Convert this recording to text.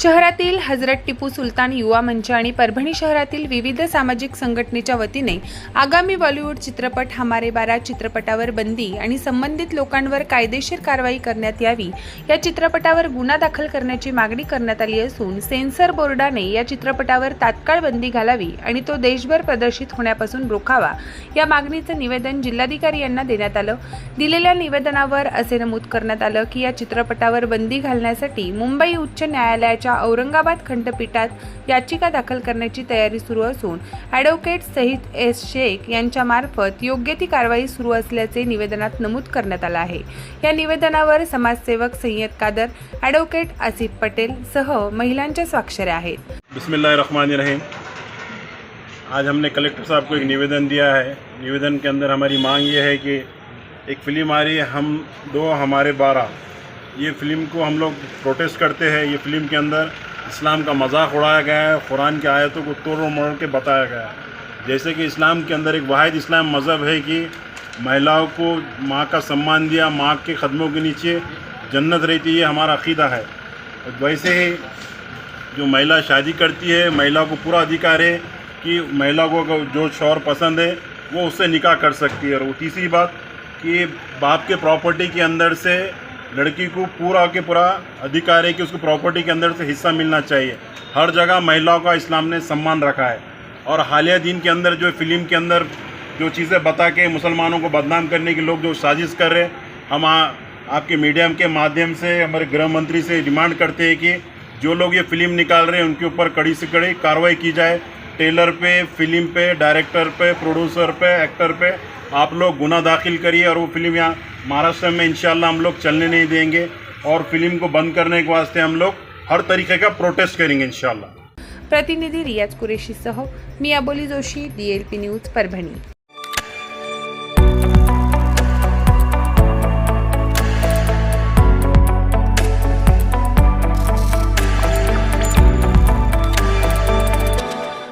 शहरातील हजरत टिपू सुलतान युवा मंच आणि परभणी शहरातील विविध सामाजिक संघटनेच्या वतीने आगामी बॉलिवूड चित्रपट हमारे बारा चित्रपटावर बंदी आणि संबंधित लोकांवर कायदेशीर कारवाई करण्यात यावी या चित्रपटावर गुन्हा दाखल करण्याची मागणी करण्यात आली असून सेन्सर बोर्डाने या चित्रपटावर तात्काळ बंदी घालावी आणि तो देशभर प्रदर्शित होण्यापासून रोखावा या मागणीचं निवेदन जिल्हाधिकारी यांना देण्यात आलं. दिलेल्या निवेदनावर असे नमूद करण्यात आलं की या चित्रपटावर बंदी घालण्यासाठी मुंबई उच्च न्यायालयाच्या औरंगाबाद खंडपीठात याचिका दाखल करण्याची तयारी सुरू असून ॲडव्होकेट सहित एस शेख यांच्या मार्फत योग्य ती कारवाई सुरू असल्याचे निवेदनात नमूद करण्यात आलं आहे. या निवेदनावर समाजसेवक सय्यद कादर ॲडव्होकेट आसिफ पटेल सह महिलांच्या स्वाक्षऱ्या आहेत. आज हमने कलेक्टर साहब को एक निवेदन दिया है। निवेदन के अंदर हमारी मांग ये है कि एक फ़िल्म आ रही है हम दो हमारे बारह। ये फ़िल्म को हम लोग प्रोटेस्ट करते हैं, ये फ़िल्म के अंदर इस्लाम का मज़ाक उड़ाया गया है, कुरान की आयतों को तोड़ मोड़ के बताया गया है। जैसे कि इस्लाम के अंदर एक वाद इस्लाम मज़हब है कि महिलाओं को माँ का सम्मान दिया, माँ के कदमों के नीचे जन्नत रहती है हमारा अकीदा है। वैसे ही जो महिला शादी करती है महिला को पूरा अधिकार है कि महिला को जो शौर पसंद है, वो उससे निकाह कर सकती है। और तीसरी बात कि बाप के प्रॉपर्टी के अंदर से लड़की को पूरा के पूरा अधिकार है कि उसको प्रॉपर्टी के अंदर से हिस्सा मिलना चाहिए। हर जगह महिलाओं का इस्लाम ने सम्मान रखा है। और हालिया दिन के अंदर जो फ़िल्म के अंदर जो चीज़ें बता के मुसलमानों को बदनाम करने के लोग जो साजिश कर रहे हम आ, आपके मीडियम के माध्यम से हमारे गृह मंत्री से डिमांड करते हैं कि जो लोग ये फ़िल्म निकाल रहे हैं उनके ऊपर कड़ी से कड़ी कार्रवाई की जाए। टेलर पे फ़िल्म पे डायरेक्टर पे प्रोड्यूसर पे एक्टर पे आप लोग गुना दाखिल करिए और वो फ़िल्म यहाँ महाराष्ट्र में इंशाल्लाह हम लोग चलने नहीं देंगे और फ़िल्म को बंद करने के वास्ते हम लोग हर तरीके का प्रोटेस्ट करेंगे इंशाल्लाह। प्रतिनिधि रियाज कुरेशी सह मियाबोली जोशी डीएलपी न्यूज़ परभणी।